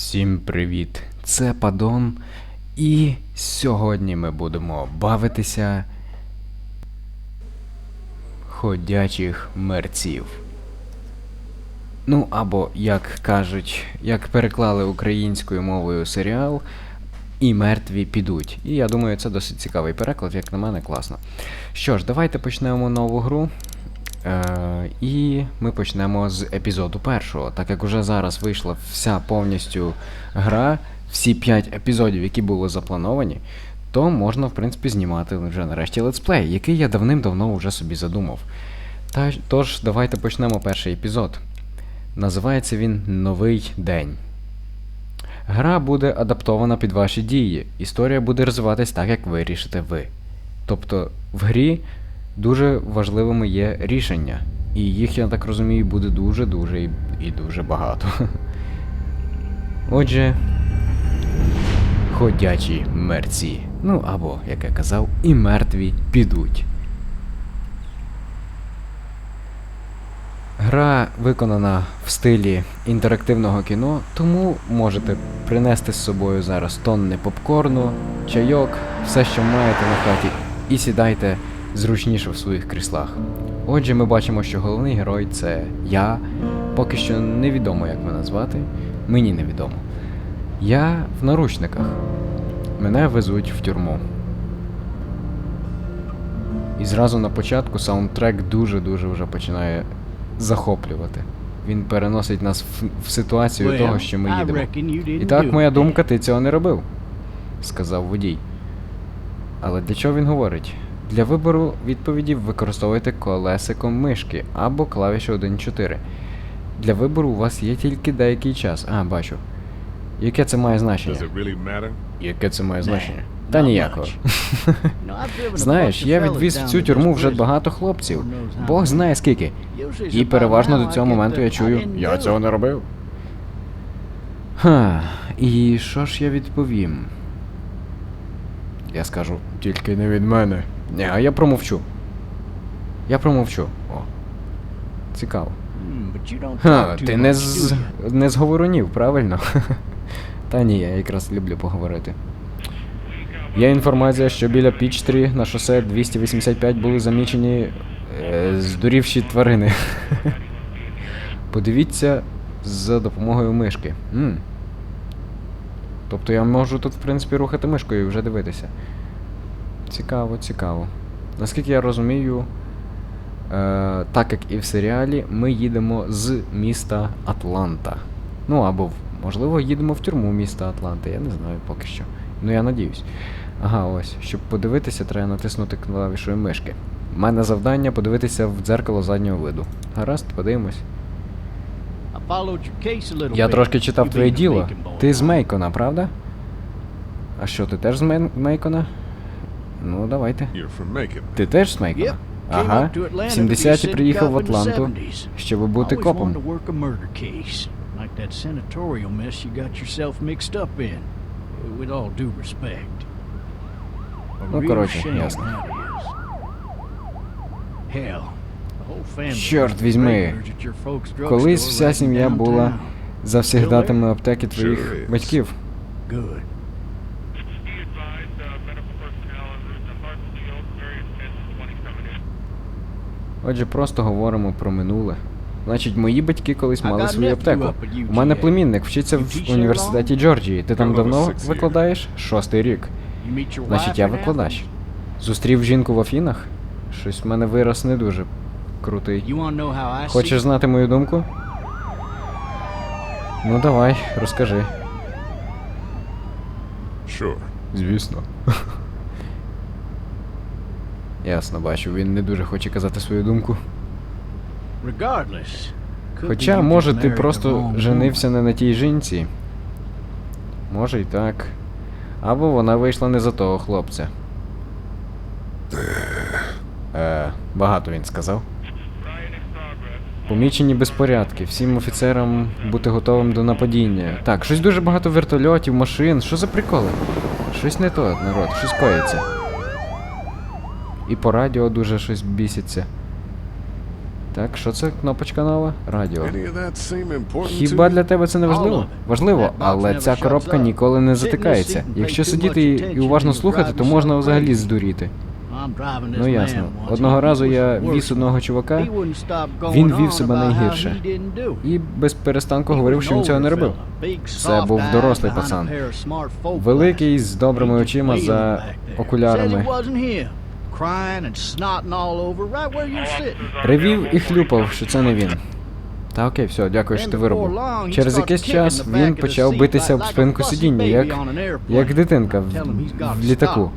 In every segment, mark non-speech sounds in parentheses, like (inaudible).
Всім привіт! Це Падон, і сьогодні ми будемо бавитися ходячих мерців. Ну, або, як кажуть, як переклали українською мовою серіал, і мертві підуть. І я думаю, це досить цікавий переклад, як на мене, класно. Що ж, давайте почнемо нову гру. Е, і ми почнемо з епізоду першого. Так як уже зараз вийшла вся повністю гра, всі 5 епізодів, які були заплановані, то можна, в принципі, знімати вже нарешті летсплей, який я давним-давно вже собі задумав. Та, тож, давайте почнемо перший епізод. Називається він Новий день. Гра буде адаптована під ваші дії. Історія буде розвиватись так, як вирішите ви. Тобто в грі дуже важливими є рішення. І їх, я так розумію, буде дуже-дуже і, і дуже багато. (laughs) Отже, ходячі мерці. Ну або, як я казав, і мертві підуть. Гра виконана в стилі інтерактивного кіно, тому можете принести з собою зараз тонни попкорну, чайок, все, що маєте на хаті, і сідайте зручніше в своїх кріслах. Отже, ми бачимо, що головний герой це я. Поки що невідомо, як мене звати. Мені невідомо. Я в наручниках. Мене везуть в тюрму. І зразу на початку саундтрек дуже-дуже вже починає захоплювати. Він переносить нас в, в ситуацію того, що ми їдемо. І так, моя думка, ти цього не робив, сказав водій. Але для чого він говорить? Для вибору відповіді використовуйте колесиком мишки або клавішу 1.4. Для вибору у вас є тільки деякий час. А, бачу. Яке це має значення? Really? Яке це має значення? Та ніякого. (laughs) Знаєш, я відвіз в цю тюрму вже багато хлопців. Бог знає скільки. І переважно до цього моменту я чую, я цього не робив. Ха, і що ж я відповім? Я скажу, тільки не від мене. Ні, а я промовчу. Я промовчу. О. Цікаво. Ха, ти не з. не з говорунів, правильно? Та ні, я якраз люблю поговорити. Є інформація, що біля Пічтрі на шосе 285 були замічені е, здурівші тварини. Подивіться за допомогою мишки. м Тобто я можу тут, в принципі, рухати мишкою і вже дивитися. Цікаво, цікаво. Наскільки я розумію, е, так як і в серіалі, ми їдемо з міста Атланта. Ну або, можливо, їдемо в тюрму міста Атланта, я не знаю поки що. Ну я надіюсь. Ага, ось. Щоб подивитися, треба натиснути клавішою мишки. У мене завдання подивитися в дзеркало заднього виду. Гаразд, подивимось. Я трошки читав твоє діло. Ти з Мейкона, правда? А що, ти теж з Мей- Мейкона? Ну, давайте. Ти теж з Мейкона? Ага. В 70-ті приїхав в Атланту, щоб бути копом. Like that senatorial mess you got yourself mixed up in. With all due respect. Ну, коротше, shame ясно. Чорт візьми. Колись вся сім'я була завсігдатами аптеки твоїх батьків. Отже, просто говоримо про минуле. Значить, мої батьки колись мали свою аптеку. У мене племінник вчиться в університеті Джорджії. Ти там давно викладаєш? Шостий рік. Значить, я викладач. Зустрів жінку в Афінах? Щось в мене вираз не дуже крутий. Хочеш знати мою думку? Ну давай, розкажи. Sure. Звісно. Ясно, бачу, він не дуже хоче казати свою думку. Хоча, може, ти просто женився не на тій жінці. Може і так. Або вона вийшла не за того хлопця. Е, багато він сказав. Помічені безпорядки. Всім офіцерам бути готовим до нападіння. Так, щось дуже багато вертольотів, машин. Що за приколи? Щось не то, народ, щось коїться. І по радіо дуже щось біситься. Так, що це кнопочка нова? Радіо. Хіба для тебе це не важливо? Важливо, але ця коробка ніколи не затикається. Якщо сидіти і і уважно слухати, то можна взагалі здуріти. Ну ясно. Одного разу я віз одного чувака Він вів себе найгірше. і без перестанку говорив, що він цього не робив. Це був дорослий пацан. Великий, з добрими очима за окулярами. Ревів і хлюпав, що це не він. Та окей, все, дякую, що ти виробив. Через якийсь час він почав битися об спинку сидіння, як, як дитинка в, в літаку.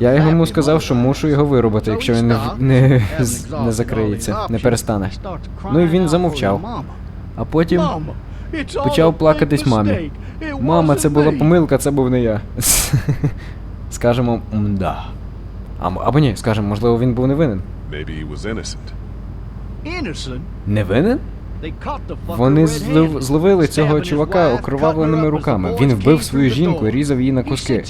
Я йому сказав, що мушу його вирубати, якщо він не, не, не закриється, не перестане. Ну і він замовчав. А потім почав плакатись мамі. Мама, це була помилка, це був не я. (laughs) Скажемо, мда. А, або ні, скажемо, можливо, він був невинен. Maybe he was innocent. Невинен? Вони злов, зловили цього чувака окровавленими руками. Він вбив свою жінку і різав її на куски.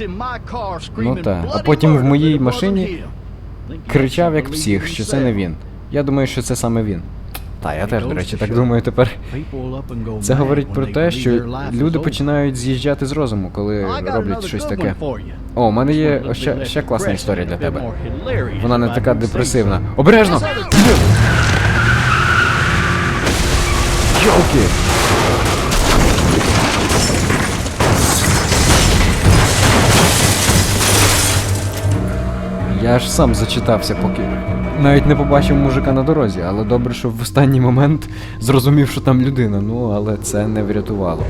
Ну та, а потім в моїй машині Кричав як псих, що це не він. Я думаю, що це саме він. Та, я теж, до речі, так думаю тепер. Це говорить про те, що люди починають з'їжджати з розуму, коли роблять щось таке. О, у мене є ще, ще класна історія для тебе. Вона не така депресивна. Обережно! Йолки! Я аж сам зачитався, поки навіть не побачив мужика на дорозі, але добре, що в останній момент зрозумів, що там людина. Ну, але це не врятувало.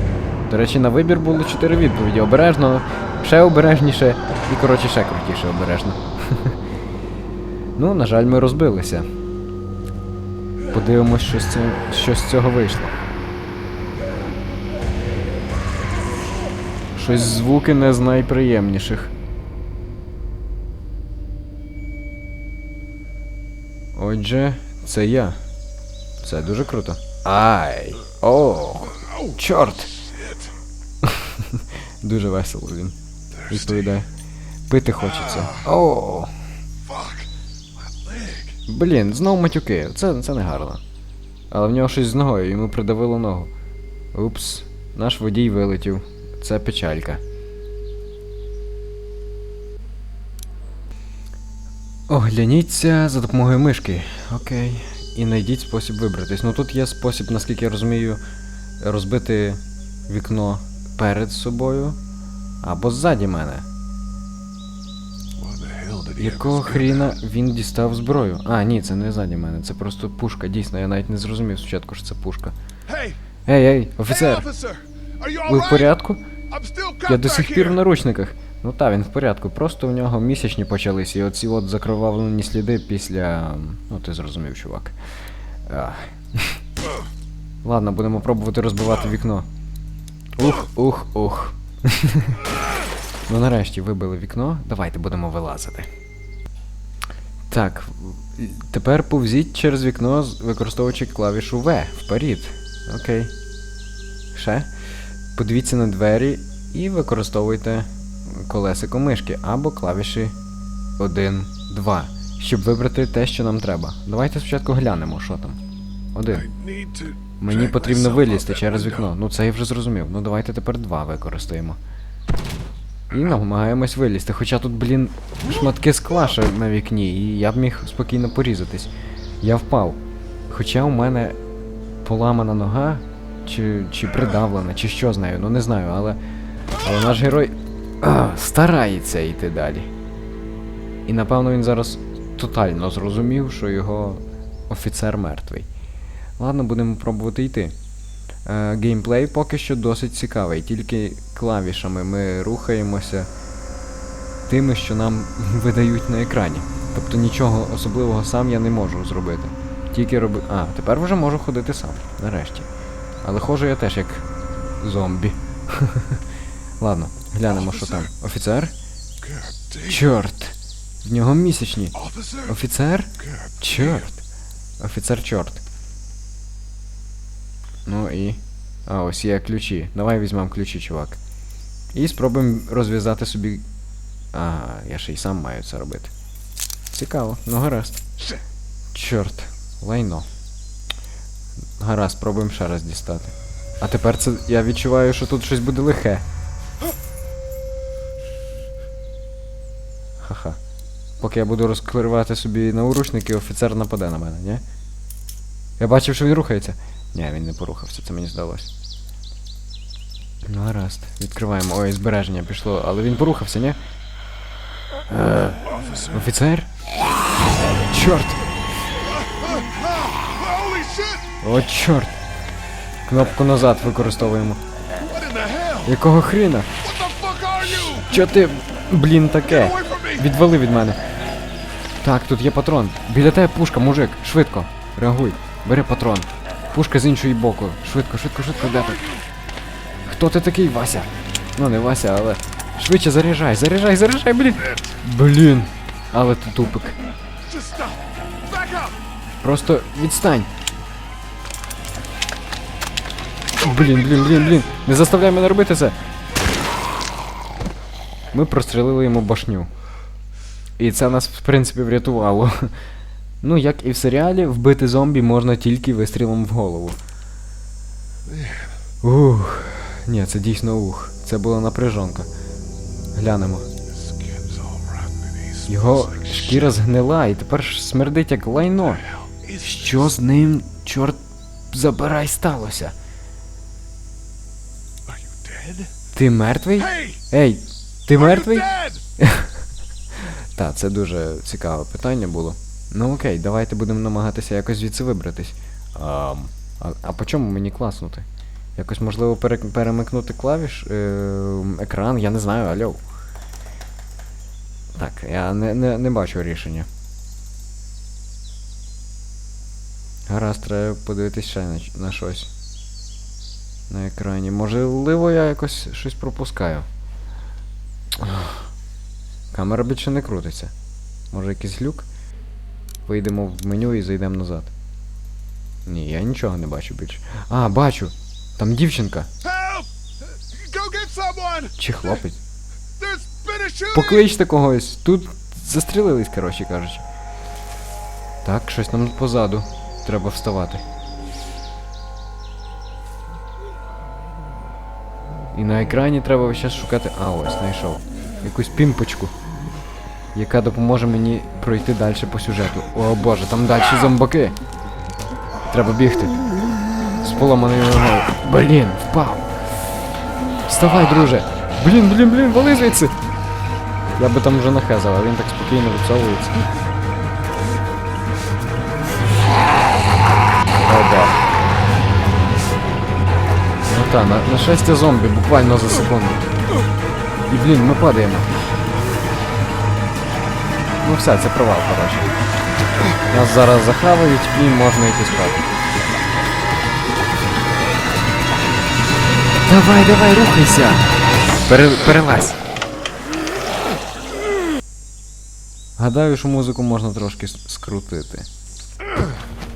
До речі, на вибір було чотири відповіді: обережно, ще обережніше і, коротше, ще крутіше обережно. (laughs) ну, на жаль, ми розбилися. Подивимось, що з, цим, що з цього вийшло. Щось звуки не з найприємніших. Отже, це я. Це дуже круто. Ай! О! Чорт! (laughs) дуже весело він. Відповідає. Пити хочеться. О! Блін, знову матюки. Це, це не гарно. Але в нього щось з ногою, йому придавило ногу. Упс, наш водій вилетів. Це печалька. Огляніться за допомогою мишки. Окей. І знайдіть спосіб вибратись. Ну тут є спосіб, наскільки я розумію, розбити вікно перед собою або ззаді мене. Якого хріна він дістав зброю? А, ні, це не ззаді мене, це просто пушка, дійсно, я навіть не зрозумів спочатку, що це пушка. Ей, ей, офіцер! Ви в порядку? Я до сих пір в наручниках. Ну та, він в порядку. Просто в нього місячні почались, і оці от закровавлені сліди після. Ну, ти зрозумів, чувак. (laughs) Ладно, будемо пробувати розбивати вікно. Ух, ух, ух. (laughs) ну нарешті вибили вікно. Давайте будемо вилазити. Так, тепер повзіть через вікно, використовуючи клавішу В. Вперед. Окей. Ще. Подивіться на двері і використовуйте колесико мишки або клавіші 1, 2, щоб вибрати те, що нам треба. Давайте спочатку глянемо, що там. Один. Мені потрібно вилізти через вікно. Ну це я вже зрозумів. Ну давайте тепер два використаємо. І намагаємось вилізти. Хоча тут, блін, шматки скла ще на вікні, і я б міг спокійно порізатись. Я впав. Хоча у мене поламана нога, чи, чи придавлена, чи що з нею, ну не знаю, але. Але наш герой старається йти далі. І напевно він зараз тотально зрозумів, що його офіцер мертвий. Ладно, будемо пробувати йти. Е, геймплей поки що досить цікавий, тільки клавішами ми рухаємося тими, що нам (laughs) видають на екрані. Тобто нічого особливого сам я не можу зробити. Тільки роби. А, тепер вже можу ходити сам, нарешті. Але ходжу я теж як зомбі. (laughs) Ладно, глянемо, що там. Офіцер? Чорт! В нього місячні. Офіцер? Чорт. Офіцер чорт. Ну і. А, ось є ключі. Давай візьмемо ключі, чувак. І спробуємо розв'язати собі. А, я ще й сам маю це робити. Цікаво, ну гаразд. Чорт, лайно. Гаразд, спробуємо ще раз дістати. А тепер це. Я відчуваю, що тут щось буде лихе. Ха-ха. Поки я буду розкривати собі науручники, офіцер нападе на мене, ні? Я бачив, що він рухається. Ні, він не порухався, це мені здалося. Ну, гаразд. Відкриваємо. Ой, збереження пішло, але він порухався, ні? Е, офіцер? Чорт! О, чорт! Кнопку назад використовуємо. Якого хріна? Чо ти, блін, таке? Відвали від мене. Так, тут є патрон. Біля тебе пушка, мужик. Швидко. Реагуй. Бери патрон. Пушка з іншої боку. Швидко, швидко, швидко, де ти? Хто ти такий, Вася? Ну, не Вася, але. Швидше заряджай, заряджай, заряджай, блін. Блін. Але ти тупик. Просто відстань. Блін, блін, блін, блін. Не заставляй мене робити це. Ми прострелили йому башню. І це нас, в принципі, врятувало. (laughs) Ну, як і в серіалі, вбити зомбі можна тільки вистрілом в голову. Ух. Ні, це дійсно ух. Це була напряжонка. Глянемо. Його шкіра згнила і тепер ж смердить як лайно. Що з ним, чорт забирай, сталося? Ти мертвий? Ей, ти мертвий? (laughs) Так, це дуже цікаве питання було. Ну окей, давайте будемо намагатися якось звідси вибратись. А, а, по чому мені класнути? Якось можливо пере, перемикнути клавіш, е, екран, я не знаю, альо. Так, я не, не, не бачу рішення. Гаразд, треба подивитись ще на, на щось. На екрані. Можливо, я якось щось пропускаю. Камера більше не крутиться. Може якийсь глюк? Вийдемо в меню і зайдемо назад. Ні, я нічого не бачу більше. А, бачу! Там дівчинка. Чи хлопець. Покличте когось. Тут застрілились, коротше кажучи. Так, щось там позаду. Треба вставати. І на екрані треба час шукати. А, ось, знайшов. Якусь пімпочку. Яка допоможе мені пройти далі по сюжету. О боже, там далі зомбаки. Треба бігти. З поламаною ногою. Блін, впав. Вставай, друже. Блін, блін, блін, вали звідси. Я би там вже нахезав, а він так спокійно відсовується. Оба. Ну та, на, на щастя зомбі буквально за секунду. І блін, ми падаємо. Ну все, це провал, коротше. Нас зараз захавають і можна йти спати. Давай, давай, рухайся! Пере, перелазь! Гадаю, що музику можна трошки скрутити.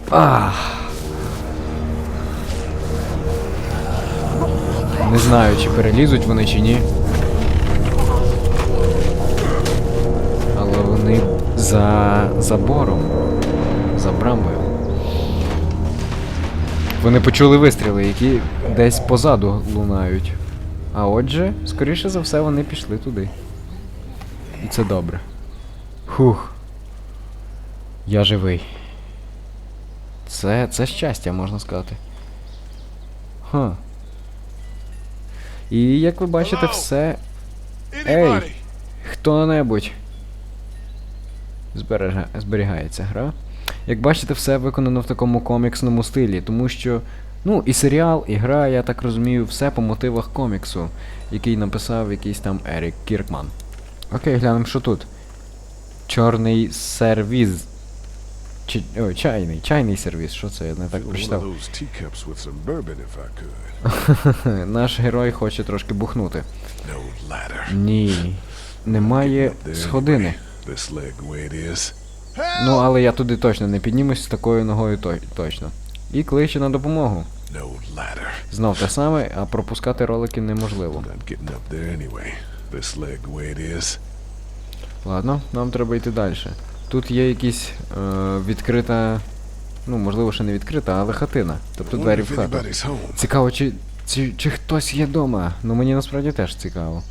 Ах. Не знаю, чи перелізуть вони чи ні. За забором. За брамбою. Вони почули вистріли, які десь позаду лунають. А отже, скоріше за все, вони пішли туди. І це добре. Хух. Я живий. Це. це щастя, можна сказати. Ха. І як ви бачите, все. Anybody? Хто-небудь. Зберега... Зберігається гра. Як бачите, все виконано в такому коміксному стилі, тому що. Ну, і серіал, і гра, я так розумію, все по мотивах коміксу, який написав якийсь там Ерік Кіркман. Окей, глянемо, що тут. Чорний сервіз. Чи... Ой, чайний, чайний сервіз, що це? Я не так прочитав. (laughs) Наш герой хоче трошки бухнути. No. Ні. Немає сходини. Anyway. This leg the way it is. Ну, але я туди точно не піднімусь з такою ногою то- точно. І кличе на допомогу. No ladder. Знов те саме, а пропускати ролики неможливо. I'm getting up there anyway. This leg the way it is. Ладно, нам треба йти далі. тут є якісь е, відкрита. Ну, можливо, ще не відкрита, але хатина. Тобто двері в хату. Цікаво, чи, чи, чи хтось є вдома. Ну мені насправді теж цікаво.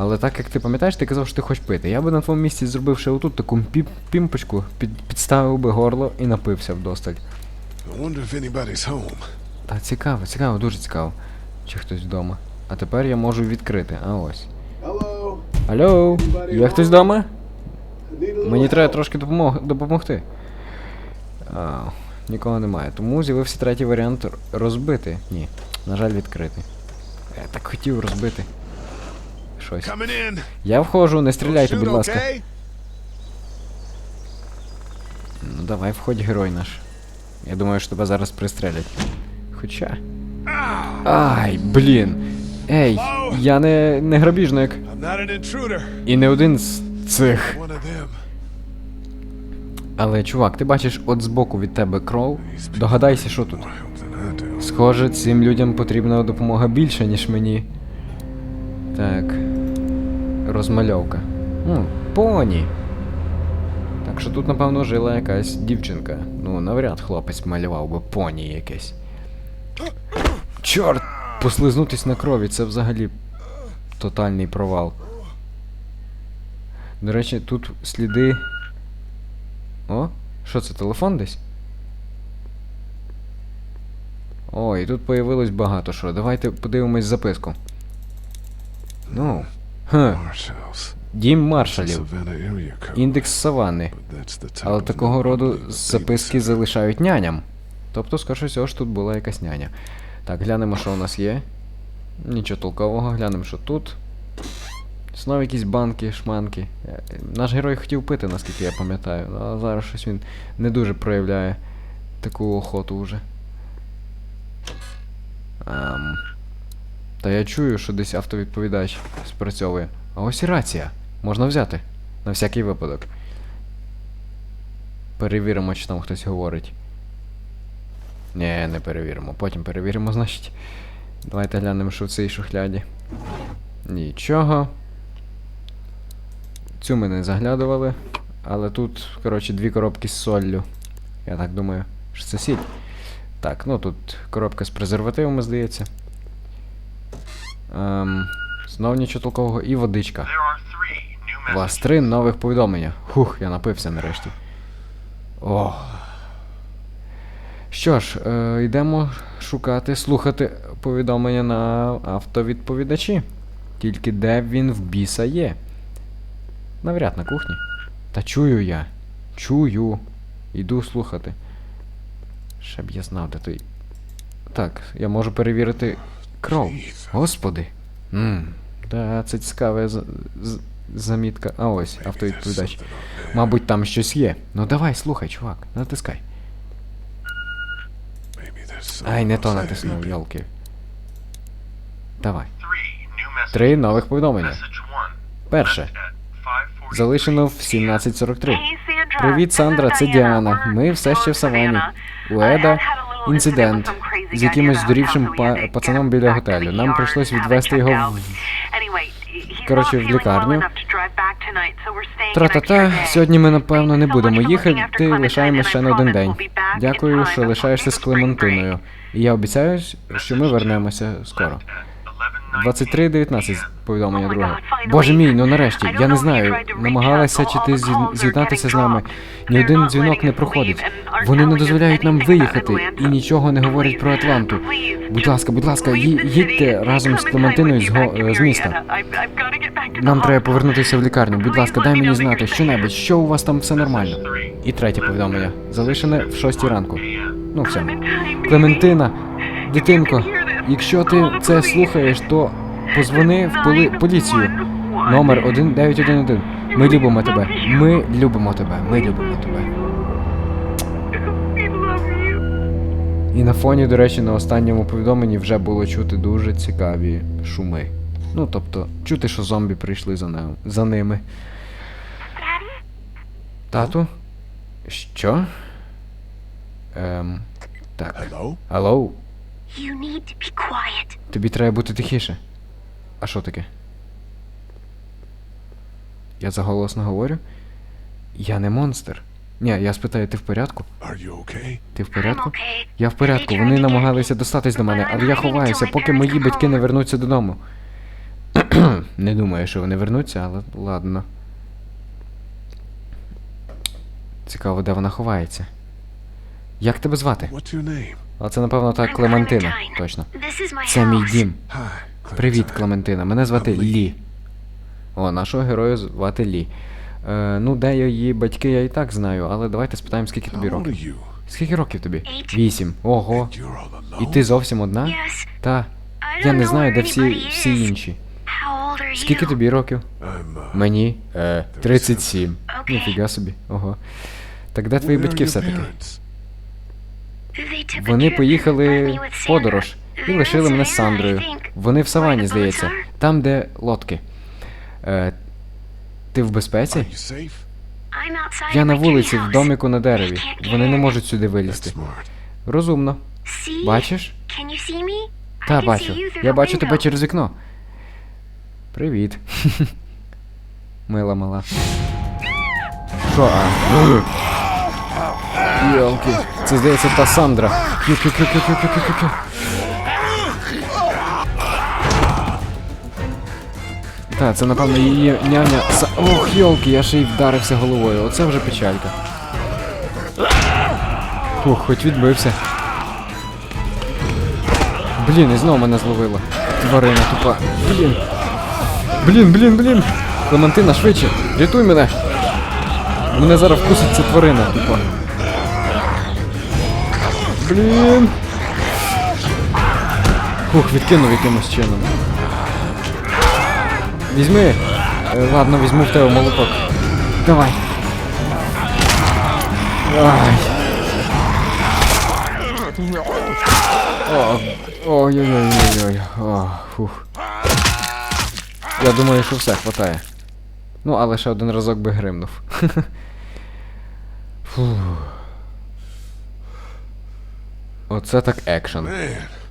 Але так як ти пам'ятаєш, ти казав, що ти хочеш пити. Я би на твоєму місці зробив ще отут таку піп, пімпочку, під, підставив би горло і напився вдосталь. Та цікаво, цікаво, дуже цікаво. Чи хтось вдома. А тепер я можу відкрити. А ось. Алло, є хтось вдома? Мені треба трошки допомог, допомогти. А, нікого немає. Тому з'явився третій варіант розбити. Ні, на жаль, відкрити. Я так хотів розбити. Щось. Я входжу, не стріляйте, будь ласка. Ну давай, входь, герой наш. Я думаю, що тебе зараз пристрелять. Хоча. Ай, блін. Ей, я не, не грабіжник. І не один з цих. Але, чувак, ти бачиш от збоку від тебе кров. Догадайся, що тут. Схоже, цим людям потрібна допомога більше, ніж мені. Так. Розмальовка. Ну, поні. Так що тут, напевно, жила якась дівчинка. Ну, навряд хлопець малював би поні якесь. Чорт! Послизнутись на крові, це взагалі тотальний провал. До речі, тут сліди. О, що це, телефон десь? Ой, тут появилось багато що. Давайте подивимось записку. Ну. Marshalls. дім маршалів. Індекс type Але такого роду записки залишають няням. Тобто, скоріше всього ж тут була якась няня. Так, глянемо, що у нас є. Нічого толкового, глянемо, що тут. Знову якісь банки, шманки. Е, Наш герой хотів пити, наскільки я пам'ятаю, але зараз щось він не дуже проявляє таку охоту вже. Ем, та я чую, що десь автовідповідач спрацьовує. А ось і рація. Можна взяти. На всякий випадок. Перевіримо, чи там хтось говорить. Ні, не перевіримо. Потім перевіримо, значить. Давайте глянемо, що в цій шухляді. Нічого. Цю ми не заглядували. Але тут, коротше, дві коробки з соллю. Я так думаю, що це сіль. Так, ну тут коробка з презервативами, здається. Ем, знов нічого толкового. І водичка. У вас три нових повідомлення. Хух, я напився нарешті. О. Що ж, е, йдемо шукати, слухати повідомлення на автовідповідачі. Тільки де він в біса є? Навряд на кухні. Та чую я. Чую. Йду слухати. Ще б я знав, де той. Так, я можу перевірити кров. Господи. Ммм. Да, це цікава з- з- замітка. А ось, автовідповідач. Мабуть, там щось є. Ну давай, слухай, чувак, натискай. Ай, не то натиснув, йолки. Давай. Три нових повідомлення. Перше. Залишено в 17.43. Привіт, Сандра, це Діана. Ми все ще в савані. Savannah. Інцидент з якимось здурівшим па- пацаном біля готелю. Нам прийшлось відвести його в Коротше, в лікарню. Тра-та-та, сьогодні ми напевно не будемо їхати, лишаємо ще на один день. Дякую, що лишаєшся з. Клементиною. І я обіцяю, що ми вернемося скоро. At 11:19 23.19 повідомлення Oh друге. Боже мій, ну нарешті, я не знаю, намагалася чи ти з'єднатися з нами. Ні один дзвінок не проходить. Вони не дозволяють нам виїхати і нічого не говорять про Атланту. Будь ласка, будь ласка, їдьте разом з Клементиною з, го- е, з міста. Нам треба повернутися в лікарню. Будь ласка, дай мені знати щонебудь, що у вас там все нормально. І третє повідомлення. Залишене в 6 ранку. Ну, в сьомій. Clementine, Клементина, дитинко, Якщо ти це слухаєш, то позвони в поли- поліцію. Номер 1911. Ми любимо тебе. Ми любимо тебе. Ми любимо тебе. І на фоні, до речі, на останньому повідомленні вже було чути дуже цікаві шуми. Ну, тобто, чути, що зомбі прийшли за, ним, за ними. Тату? Що? Ем. Так. Hello? Алло? You need to be quiet. Тобі треба бути тихіше. А що таке? Я заголосно говорю. Я не монстр. Ні, я спитаю, ти в порядку? Are you okay? Ти в порядку? I'm okay. Я в порядку, вони намагалися достатись до мене, але я ховаюся, поки мої батьки не вернуться додому. (clears throat) не думаю, що вони вернуться, але ладно. Цікаво, де вона ховається. Як тебе звати? А це, напевно, так, Клементина. Точно. Це мій дім. Привіт, Клементина. Мене звати Лі. О, нашого героя звати Лі. Е, ну, де її батьки, я і так знаю, але давайте спитаємо, скільки тобі років. Скільки років тобі? Вісім. Ого. І ти зовсім одна? Та. Я не знаю, де всі, всі інші. Скільки тобі років? Uh, Мені? Е, 37. Ніфіга собі. Ого. Так де твої батьки все-таки? Вони поїхали в подорож і лишили мене з Сандрою. Вони в савані, здається. Там, де лодки. Е, ти в безпеці? Я на вулиці, в доміку на дереві. Вони не можуть сюди вилізти. Розумно. Бачиш? Та, бачу. Я бачу тебе через вікно. Привіт. (laughs) Мила мала. (gasps) Що, а? Йолки. Це здається та Сандра. Кю-кю-кю-кю-кю-кю-кю. Та, це напевно її няня. Ох, йолки, я ще й вдарився головою. Оце вже печалька. Фух, хоч відбився. Блін, і знову мене зловила. Тварина тупа. Блін. Блін, блін, блін. Клементина, швидше. Рятуй мене. Мене зараз вкусить ця тварина, тупа. Блін. Фух, відкинув якимось чином. Візьми. Е, ладно, візьму в тебе молоток. Давай. Ай. Ой-ой-ой-ой-ой. Я думаю, що все, хватає. Ну, але ще один разок би гримнув. (laughs) Фух. Оце так екшен.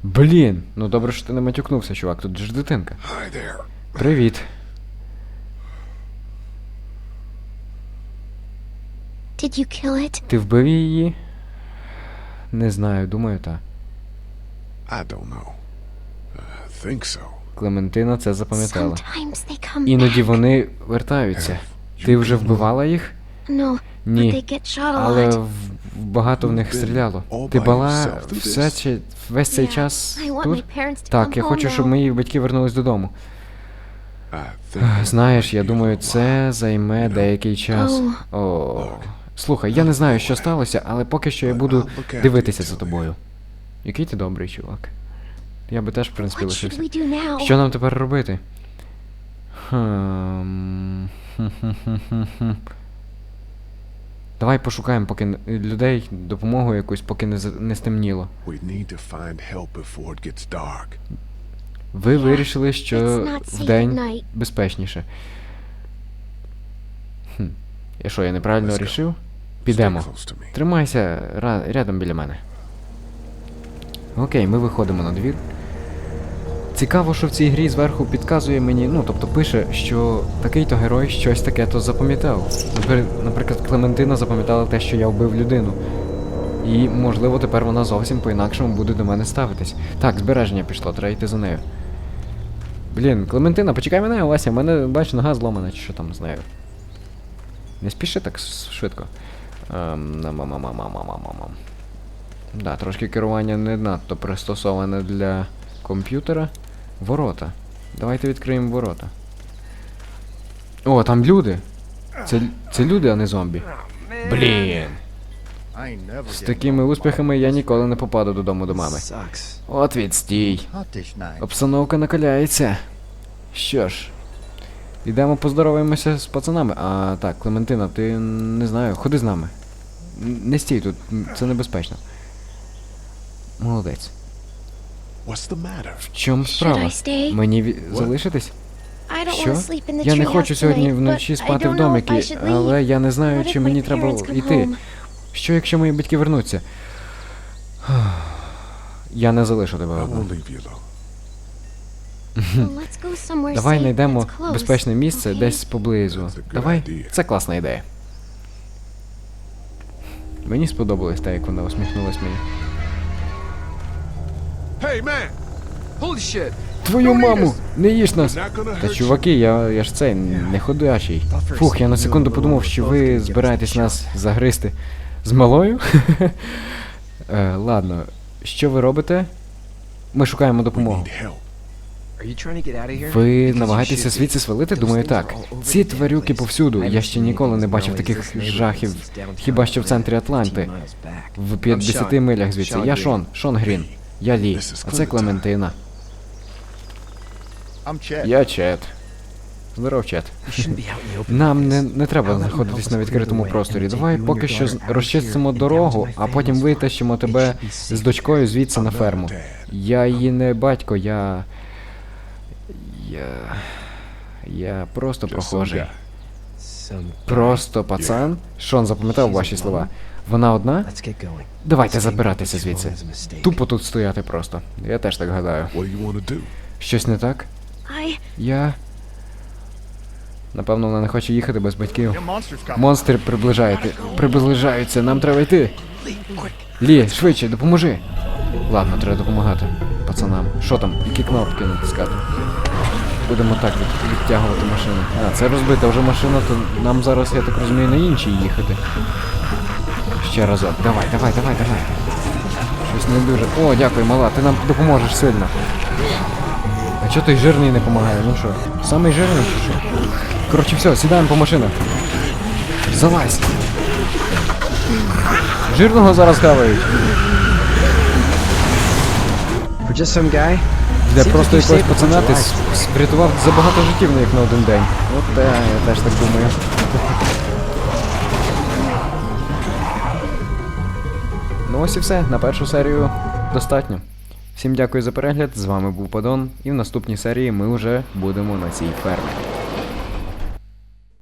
Блін, ну добре, що ти не матюкнувся, чувак, тут ж дитинка. Привіт. Did you kill it? Ти вбив її? Не знаю, думаю, так. I don't know. I think so. Клементина це запам'ятала. Іноді вони вертаються. Ти вже вбивала їх? No, but Ні. they get shot a Але в- багато в них стріляло. Ти by була все чи весь цей час тут? my parents to Так, я хочу, щоб мої батьки вернулись додому. Знаєш, я думаю, це займе деякий час. Oh. О. Слухай, я не знаю, що сталося, але поки що я буду after дивитися за тобою. Який ти добрий чувак. Я би теж, в принципі, лишився. Що нам тепер робити? Хм-хм-хм-хм-хм. Давай пошукаємо поки людей, допомогу якусь, поки не, не стемніло. Ви вирішили, що вдень безпечніше. Хм. І що, я неправильно рішив? Підемо. Тримайся рядом біля мене. Окей, ми виходимо на двір. Цікаво, що в цій грі зверху підказує мені, ну тобто пише, що такий-то герой щось таке то запам'ятав. Наприклад, Клементина запам'ятала те, що я вбив людину. І, можливо, тепер вона зовсім по-інакшому буде до мене ставитись. Так, збереження пішло, треба йти за нею. Блін, Клементина, почекай мене, Вася, в мене, бач, нога зломана, чи що там з нею. Не спіши так швидко. Ем, на-ма-ма-ма-ма-ма-ма-ма. Да, трошки керування не надто пристосоване для комп'ютера. Ворота. Давайте відкриємо ворота. О, там люди. Це, це люди, а не зомбі. Блін. З такими успіхами я ніколи не попаду додому до мами. От відстій. Обстановка накаляється. Що ж, йдемо поздороваємося з пацанами. А так, Клементина, ти не знаю, ходи з нами. Не стій тут, це небезпечно. Молодець. В чому справа? Мені ві- залишитись? I Що? Я не хочу сьогодні вночі спати в доміки, але я не знаю, чи мені треба йти. Що якщо мої батьки вернуться? Я не залишу тебе одну. Давай знайдемо безпечне місце десь поблизу. That's a good Давай, idea. це класна ідея. Мені сподобалось те, як вона усміхнулась мені. Hey, man! Holy shit! Твою маму! Не їж нас! Та чуваки, я, я ж цей не ходячий. Фух, я на секунду подумав, що ви збираєтесь нас загризти. З малою? (laughs) е, ладно, що ви робите? Ми шукаємо допомогу. Ви намагаєтеся звідси свалити? Думаю, так. Ці тварюки повсюду. Я ще ніколи не бачив таких жахів. Хіба що в центрі Атланти. 15 miles back. В 50 милях звідси. Я Шон, Шон Грін. Я Лі. А це Клементина. Я Чет. Здоров, Чет. Нам не, не треба знаходитись на відкритому просторі. Давай поки що розчистимо дорогу, а потім витащимо тебе з дочкою звідси на ферму. Я її не батько, я. Я. Я просто прохожий. Просто пацан. Шон запам'ятав ваші слова. Вона одна? Давайте забиратися звідси. Тупо тут стояти просто. Я теж так гадаю. Щось не так? Я. Напевно, вона не хоче їхати без батьків. Монстри приближаєте. Приближаються, нам треба йти. Лі, швидше, допоможи. Ладно, треба допомагати. Пацанам. Що там? Які кнопки натискати? Будемо так від, відтягувати машину. А, це розбита вже машина, то нам зараз, я так розумію, на іншій їхати. Ще разок. Давай, давай, давай, давай. Щось не дуже. О, дякую, мала, ти нам допоможеш сильно. А чого той жирний не допомагає? Ну що? Самий жирний чи що? Коротше, все, сідаємо по машинах. Залазь. Жирного зараз хавають. Just some guy? Де просто якогось пацана ти врятував забагато життів на як на один день. От я теж так думаю. Ну ось і все. На першу серію достатньо. Всім дякую за перегляд. З вами був Падон, і в наступній серії ми вже будемо на цій фермі.